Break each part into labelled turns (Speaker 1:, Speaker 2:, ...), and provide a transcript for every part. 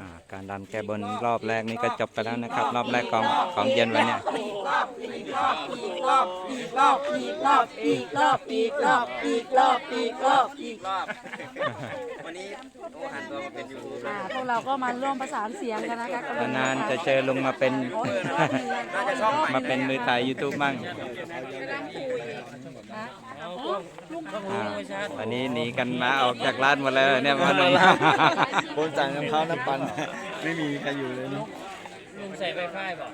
Speaker 1: อ่าการรำแก้บนรอบแรกนี่ก็จบไปแล้วนะครับ รอบแรกของของเย็นวันเนี้ย
Speaker 2: อีกรอบอีกรอบอีกรอบอีกรอบอีกรอบ อีกรอบอีกรอบอีกรอบอีกรอบอีกร
Speaker 1: อบวันนี้โอ้หันตัวมาเป็นยูทูบ
Speaker 2: อ่าพวกเราก็มาร่วมประสานเสียงกันนะคะกับนานๆจะเจ
Speaker 1: อลุงมาเป็น โอ้ยรอบห
Speaker 2: นึ่งเลยน่าจะช่องใหม่มาเป็นมือถ่ายย
Speaker 1: ูทูบมั่งนะ
Speaker 2: อ่า
Speaker 3: ตอนนี้หนีกันมาออกจากร้านหม
Speaker 1: ดแล้วเนี่ยวันนี้
Speaker 4: คนสั่งน้ำข้าวน้ำปันไม่มีใครอยู่เลยนี่
Speaker 3: ลุงใส่ไฟฟ้าบอก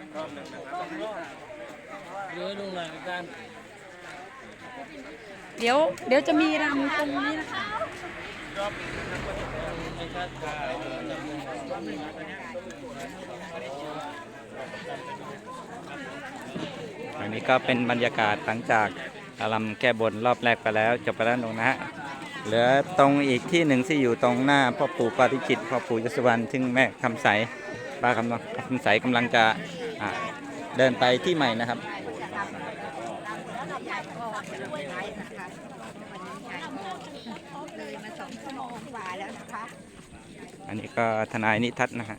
Speaker 3: หรือลุงหน่อยกัน
Speaker 2: เดี๋ยวเดี๋ยวจะมีรำตรงนี้นะคะ
Speaker 1: อันนี้ก็เป็นบรรยากาศหลังจากอารำแก้บนรอบแรกไปแล้วจบไปแล้วลงนะฮะเหลือตรงอีกที่หนึ่งที่อยู่ตรงหน้าพ่อปู่ปาริจิตพ่อปู่ยศวรรณซึ่งแม่คำใสป้าคำคำใสกำลังจะเดินไปที่ใหม่นะครับ
Speaker 5: เลยมาสองชั่วโมงกว่าแล้วนะคะ
Speaker 1: อันนี้ก็ทนายนิทัศน์นะฮะ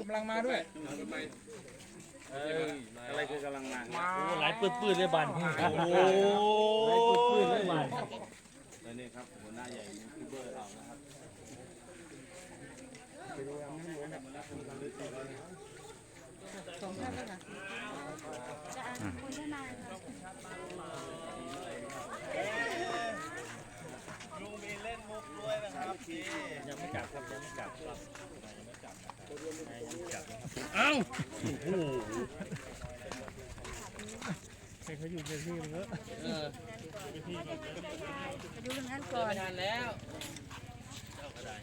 Speaker 6: กำลังมาด้วย
Speaker 3: อะไรคือกำลังมาโอ้หลายปืดปืดเลยบันโอ้หลายปืดปืดเลยบันแล้วนี่ครับหัวหน้า
Speaker 4: ใหญ่ยูทูบเบอร์เรานะครับ สอง
Speaker 1: ท่านแล้วค่ะจะอ่านคุณทนาค่ะลุมีเล่นมุกด้วยนะครับพี่ยังไ
Speaker 3: ม่กลับครับยังไม่กลับครับเอ้าโอ้โหใครเขาอยู่เป็นพี่เยอะเอออ
Speaker 2: ยู่ตรงนั้นก่อนน
Speaker 3: านแล้วเจ้าก็ได้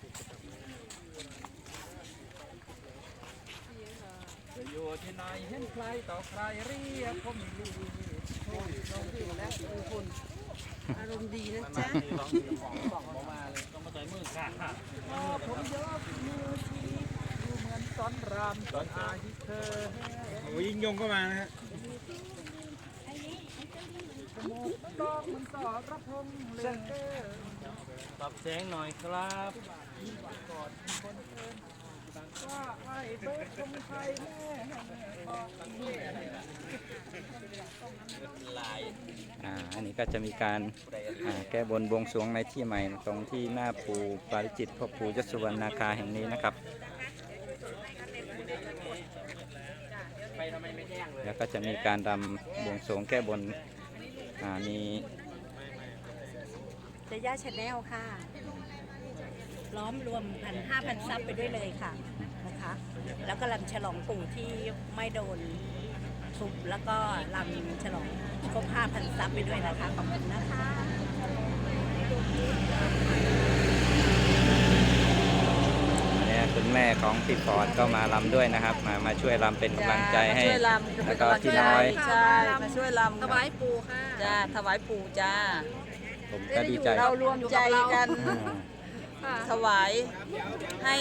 Speaker 3: จะอยู่ที่ไหนเห็น
Speaker 6: ใครต่อใครเรียกผมลูกลอยู่อาร
Speaker 2: มณ์ดีนะ
Speaker 3: จ๊ะต้องมาเลยต่อยมือค่ะพอผมย
Speaker 6: กมือชี้ดูเหมือนตอนรำตอนอาฮิเธอโอ้ยิงยงก็มานะฮะจมูกมันดอกมันต่อกระพงเ
Speaker 3: ลยเด้อปรับแสงหน่อยครับ
Speaker 6: ว่าไอ้เบิร์ดคงไทยแม่บอก
Speaker 1: อ่าอันนี้ก็จะมีการอ่าแก้บนบวงสรวงในที่ใหม่ตรงที่หน้าปูปาริจิตพ่อปูยศวรรณนาคาแห่งนี้นะครับแล้วก็จะมีการรำบวงสรวงแก้บนอ่ามี
Speaker 7: จะย่าชาแนลค่ะ ล้อมรวมพันห้าพันซับไปด้วยเลยค่ะ แล้วก็ลำฉลองปู่ที่ไม่โดนทุบแล้วก็ลำฉลองครบห้าพันซับไปด้วยนะคะ ขอบคุณนะคะ
Speaker 1: อันนี้คุณแม่ของพี่ฟอร์ดก็มารำด้วยนะครับ มามาช่วยรำเป็นกำลังใจให้ช่วยล
Speaker 8: ำ
Speaker 1: แล้วก็พี่น้อย
Speaker 2: ใช่มาช่วยลำถวายปู่ค่ะจ้
Speaker 1: าถ
Speaker 9: วาย
Speaker 8: ปู่จ้า
Speaker 1: ผมก็ดีใจ เรา
Speaker 2: รวมใจกันอ่าถ
Speaker 8: วายให้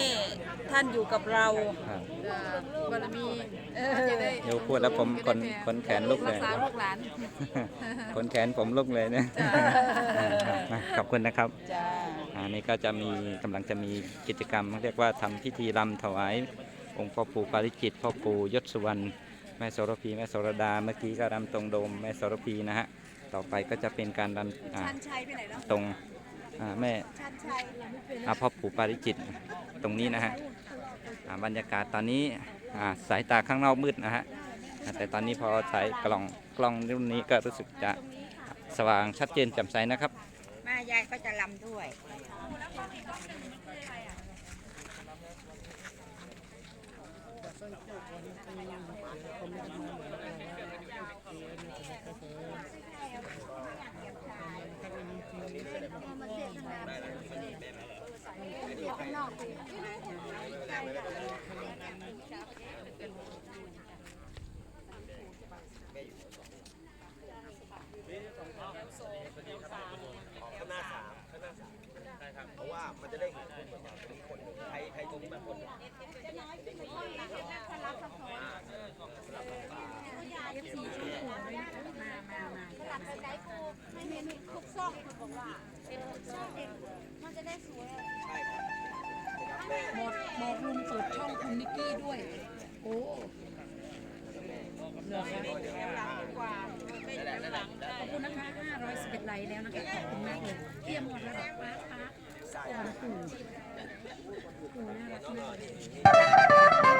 Speaker 8: ท่านอยู่กับ
Speaker 9: เ
Speaker 8: รา
Speaker 1: ครับ
Speaker 2: บารมีเดี๋ยวพูดแล้วผมขนขนแขนลุกเลยลูกหลาน ข
Speaker 1: นแขนผมลุกเลยเนี่ยขอบคุณนะครับ จ
Speaker 8: ้า
Speaker 1: อันนี้ก็จะมีกำลังจะมีกิจกรรมเรียกว่าทำพิธีรำถวาย องค์พ่อปู่ปาริจิตพ่อปู่ยศสุวรรณแม่โสระพีแม่โสระดาเมื่อกี้ก็รำตรงโดมแม่โสระพีนะฮะต่อไปก็จะเป็นการรำอ่าชัน
Speaker 7: ชัยไปไหนแล้ว
Speaker 1: ตรงอ่า แม่อาพ่อปู่ปาริจิตตรงนี้นะฮะอ่าบรรยากาศตอนนี้อ่าสายตาข้างนอกมืดนะฮะแต่ตอนนี้พอใช้กล้องกล้องรุ่นนี้ก็รู้สึกจะสว่างชัดเจนแจ่มใสนะครับ
Speaker 5: แม่ยายก็จะลำด้วย ข้างหน้าสามข้างหน้าสามได้ครับเพราะว่ามันจะได้เห็นคนแบบว่ามีคนใครใครตรงนี้แบบคนหนึ่ง
Speaker 2: เอฟซีช่วยมามามาสลับกันได้ครู อกคุณบอกว่าเออชอบเด็กมันจะได้สวยใช่ครับนะครับแม่บอกบอกลุงเปิดช่องคุณนิกกี้ด้วย โอ้เหรอคะขอบคุณนะคะ511ไลค์แล้วนะคะขอบคุณมากเลยเยี่ยมหมดระดับป้าป้าสอนปู่ปู่น่ารักมาก